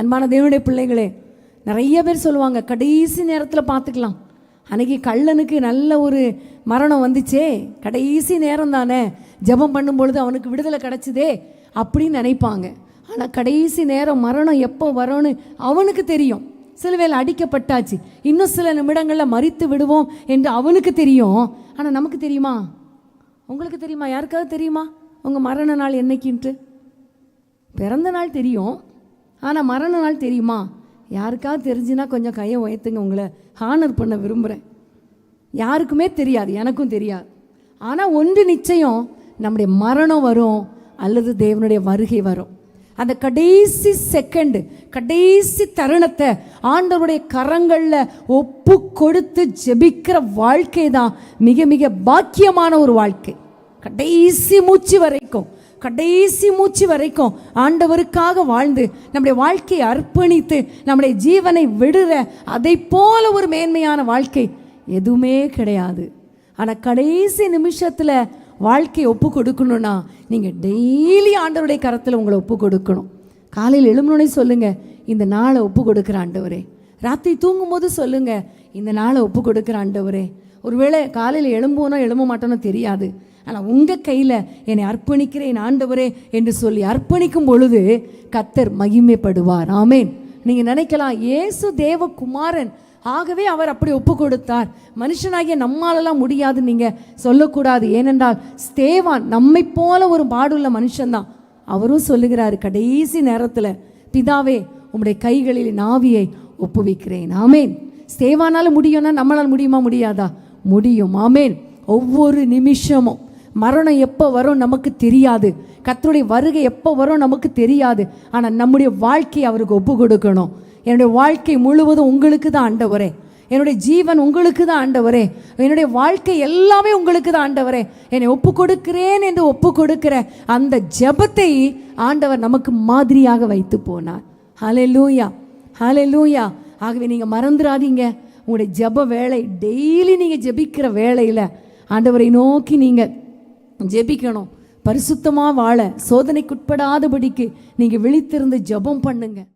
அன்பான தேவனுடைய பிள்ளைகளே நிறைய பேர் சொல்லுவாங்க கடைசி நேரத்தில் பார்த்துக்கலாம். அன்னைக்கு கள்ளனுக்கு நல்ல ஒரு மரணம் வந்துச்சே. கடைசி நேரம் தானே. ஜெபம் பண்ணும் பொழுது அவனுக்கு விடுதலை கிடச்சிதே அப்படின்னு நினைப்பாங்க. ஆனால் கடைசி நேரம் மரணம் எப்போ வரும்னு அவனுக்கு தெரியும். சிலுவையில் அடிக்கப்பட்டாச்சு. இன்னும் சில நிமிடங்களில் மறித்து விடுவோம் என்று அவனுக்கு தெரியும். ஆனால் நமக்கு தெரியுமா? உங்களுக்கு தெரியுமா? யாருக்காவது தெரியுமா? உங்கள் மரண நாள் என்னைக்குன்ட்டு? பிறந்த நாள் தெரியும். ஆனால் மரண நாள் தெரியுமா? யாருக்காவது தெரிஞ்சுன்னா கொஞ்சம் கையை உயர்த்துங்க உங்களை. ஹானர் பண்ண விரும்புகிறேன் யாருக்குமே தெரியாது எனக்கும் தெரியாது. ஆனால் ஒன்று நிச்சயம் நம்முடைய மரணம் வரும் அல்லது தேவனுடைய வருகை வரும். அந்த கடைசி செகண்டு கடைசி தருணத்தை ஆண்டவருடைய கரங்களில் ஒப்பு கொடுத்து ஜெபிக்கிற வாழ்க்கை தான் மிக மிக பாக்கியமான ஒரு வாழ்க்கை. கடைசி மூச்சு வரைக்கும். கடைசி மூச்சு வரைக்கும் ஆண்டவருக்காக வாழ்ந்து நம்முடைய வாழ்க்கையை அர்ப்பணித்து நம்முடைய ஜீவனை விடுற அதை போல ஒரு மேன்மையான வாழ்க்கை எதுவுமே கிடையாது. ஆனால் கடைசி நிமிஷத்தில் வாழ்க்கையை ஒப்பு கொடுக்கணும்னா நீங்கள் டெய்லி ஆண்டவருடைய கரத்தில் உங்களை ஒப்பு கொடுக்கணும். காலையில் எழுமணுன்னே சொல்லுங்கள் இந்த நாளை ஒப்பு கொடுக்குற ஆண்டவரே. ராத்திரி தூங்கும்போது சொல்லுங்கள் இந்த நாளை ஒப்பு கொடுக்குற ஆண்டவரே. ஒருவேளை காலையில் எழும்புவோனோ எழும்ப மாட்டோனோ தெரியாது. ஆனால் உங்கள் கையில் என்னை அர்ப்பணிக்கிறேன் ஆண்டவரே என்று சொல்லி அர்ப்பணிக்கும் பொழுது கத்தர் மகிமைப்படுவார். ஆமேன். நீங்கள் நினைக்கலாம் ஏசு தேவகுமாரன். ஆகவே அவர் அப்படி ஒப்பு கொடுத்தார். மனுஷனாகிய நம்மாலெல்லாம் முடியாது நீங்கள் சொல்லக்கூடாது. ஏனென்றால் ஸ்தேவான் நம்மை போல ஒரு பாடுள்ள மனுஷன்தான். அவரும் சொல்லுகிறாரு கடைசி நேரத்தில் பிதாவே உம்முடைய கைகளில் நாவியை ஒப்புவிக்கிறேன். ஆமேன். ஸ்தேவானால முடியும்னா நம்மளால் முடியுமா முடியாதா? முடியும். ஆமேன். ஒவ்வொரு நிமிஷமும். மரணம் எப்போ வரும் நமக்கு தெரியாது. கத்தருடைய வருகை எப்போ வரும் நமக்கு தெரியாது. ஆனால் நம்முடைய வாழ்க்கையை அவருக்கு ஒப்பு கொடுக்கணும் என்னுடைய வாழ்க்கை முழுவதும் உங்களுக்கு தான் ஆண்டவரே. என்னுடைய ஜீவன் உங்களுக்கு தான் ஆண்டவரே. என்னுடைய வாழ்க்கை எல்லாமே உங்களுக்கு தான் ஆண்டவரே. என்னை ஒப்பு கொடுக்கிறேன் என்று ஒப்பு கொடுக்கிற அந்த ஜெபத்தை ஆண்டவர் நமக்கு மாதிரியாக வைத்து போனார். ஹலே லூயா ஹலே லூயா ஆகவே நீங்கள் மறந்துடாதீங்க. உங்களுடைய ஜெப வேலை டெய்லி நீங்கள் ஜெபிக்கிற வேலையில் ஆண்டவரை நோக்கி நீங்கள் ஜெபிக்கணும். பரிசுத்தமாக வாழ. சோதனைக்குட்படாதபடிக்கு நீங்கள் விழித்திருந்து ஜெபம் பண்ணுங்கள்